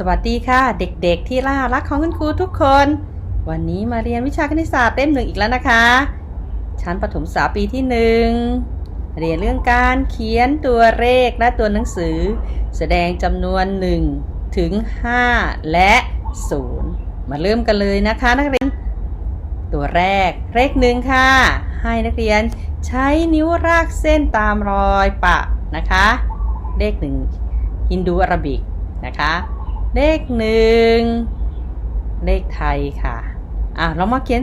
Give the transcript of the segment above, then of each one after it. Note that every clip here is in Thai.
สวัสดีค่ะ เด็กๆ ที่ล่ารักของคุณครูทุกคน วันนี้มาเรียนวิชาคณิตศาสตร์เล่มหนึ่งอีกแล้วนะคะ ชั้นประถมศึกษาปีที่หนึ่งเรียนเรื่องการเขียนตัวเลขและตัวหนังสือ แสดงจำนวน 1 ถึง 5 และ 0 มาเริ่มกันเลยนะคะนักเรียน ตัวแรกเลขหนึ่งค่ะ ให้นักเรียนใช้นิ้วรากเส้นตามรอยปะนะคะ เลขหนึ่งฮินดูอาราบิกนะคะ เลขหนึ่งเลขไทยค่ะอะเรามาเขียน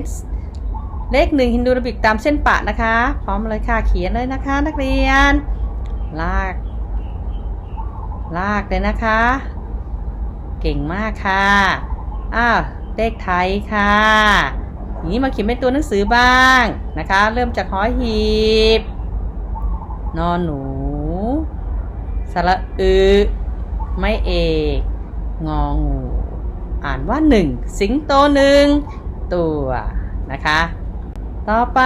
เลขหนึ่งฮินดูรบิกตามเส้นปะนะคะ พร้อมเลยค่ะเขียนเลยนะคะ นักเรียน ลาก ลากเลยนะคะ เก่งมากค่ะอ้าวเลขไทยค่ะทีนี้มาเขียนเป็นตัวหนังสือบ้างนะคะ เริ่มจากหอหีบ นอนหนู สระอึไม่เอก งองู อ่านว่าหนึ่งสิงโตหนึ่งตัวนะคะ ต่อไป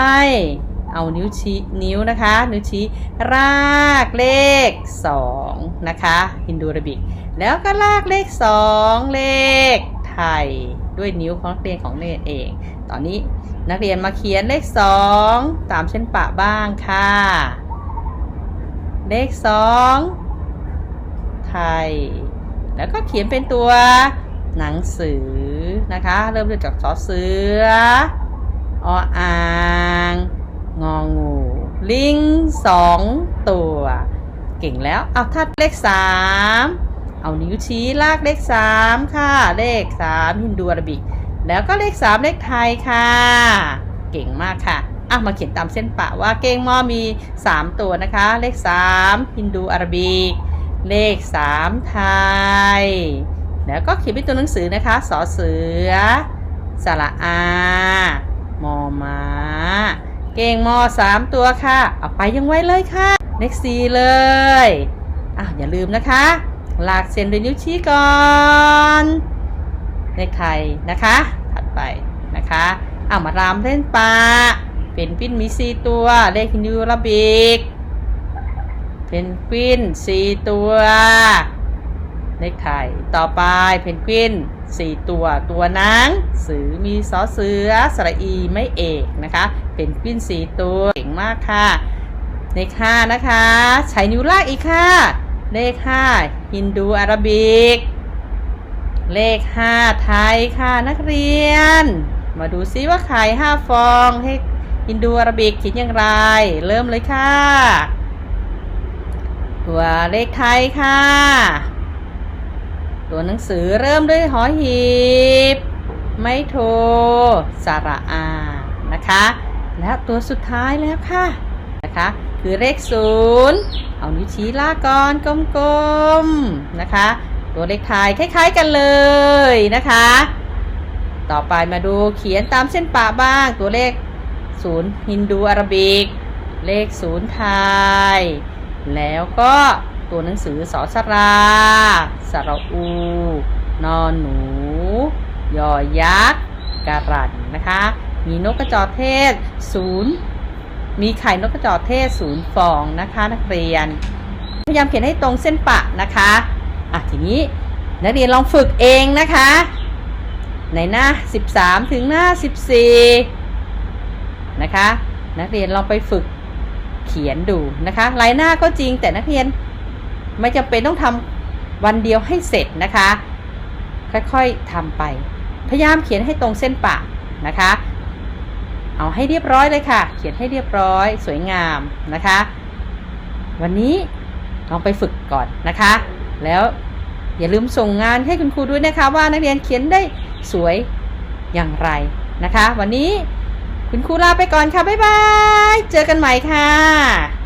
เอานิ้วชี้นิ้วนะคะ นิ้วชี้รากเลขสองนะคะฮินดูรบิก แล้วก็ลากเลขสองเลขไทย ด้วยนิ้วของนักเรียนของเรียนเอง ตอนนี้นักเรียนมาเขียนเลขสองตามเส้นปะบ้างค่ะ เลขสองไทย แล้วก็เขียนเป็นตัวหนังสือนะคะ เริ่มจากสอเสือออ่างงองู ลิงสองตัว เก่งแล้ว เอาถ้าเลขสามเอานิ้วชี้ลากเลขสามค่ะ เลขสามฮินดูอาราบิก แล้วก็เลขสามเลขไทยค่ะ เก่งมากค่ะอะมาเขียนตามเส้นปะว่าเก้งหม้อมี 3 ตัวนะคะ เลข 3 ฮินดูอาราบิก เลข 3 ไทย แล้วก็เขียนเป็นตัวหนังสือนะคะสอเสือ สระอา มอม้า เก่งมอ3ตัวค่ะ เอาไปยังไว้เลยค่ะ เลข4เลยอะอย่าลืมนะคะ ลากเส้นด้วยนิ้วชี้ก่อนเลขไทยนะคะ ถัดไปนะคะเอามารามเส้นปะเป็นปิ้นมีสี่ตัว เลขฮินดูราบิก เป็นกวินสี่ตัว เลขไทยต่อไปเพนกวินสี่ตัว ตัวนังสือมีสอเสือสระอีไม่เอกนะคะเป็นกวินสี่ตัวเก่งมากค่ะ เลขห้านะคะ ใช้นิ้วลากอีกค่ะ เลขห้าฮินดูอาราบิก เลขห้าไทยค่ะนักเรียน มาดูซิว่าไข่ห้าฟองให้ฮินดูอาราบิกเขียนอย่างไร เริ่มเลยค่ะ ตัวเลขไทยค่ะ ตัวหนังสือเริ่มด้วยหอหีบ ไม่โทรสระอา นะคะ แล้วตัวสุดท้ายแล้วค่ะ นะคะ คือเลขศูนย์เอานิ้วชี้ลากก่อนกลมๆ นะคะ ตัวเลขไทยคล้ายๆกันเลยนะคะ ต่อไปมาดูเขียนตามเส้นปะบ้าง ตัวเลขศูนย์ฮินดูอาราบิก เลขศูนย์ไทย แล้วก็ตัวหนังสือสอสราสระอู นอนหนู ยอยักษ์การันนะคะ มีนกกระจอกเทศศูนย์มีไข่นกกระจอกเทศศูนย์ฟองนะคะนักเรียน พยายามเขียนให้ตรงเส้นปะนะคะอะทีนี้นักเรียนลองฝึกเองนะคะ ในหน้า 13 ถึงหน้า 14 นะคะ นักเรียนลองไปฝึก เขียนดูนะคะลายหน้าก็จริงแต่นักเรียนไม่จำเป็นต้องทำวันเดียวให้เสร็จนะคะ ค่อยๆทำไป พยายามเขียนให้ตรงเส้นปะนะคะ เอาให้เรียบร้อยเลยค่ะ เขียนให้เรียบร้อยสวยงามนะคะ วันนี้ลองไปฝึกก่อนนะคะ แล้วอย่าลืมส่งงานให้คุณครูด้วยนะคะ ว่านักเรียนเขียนได้สวยอย่างไรนะคะ วันนี้ คุณครูลาไปก่อนค่ะ บ๊ายบาย เจอกันใหม่ค่ะ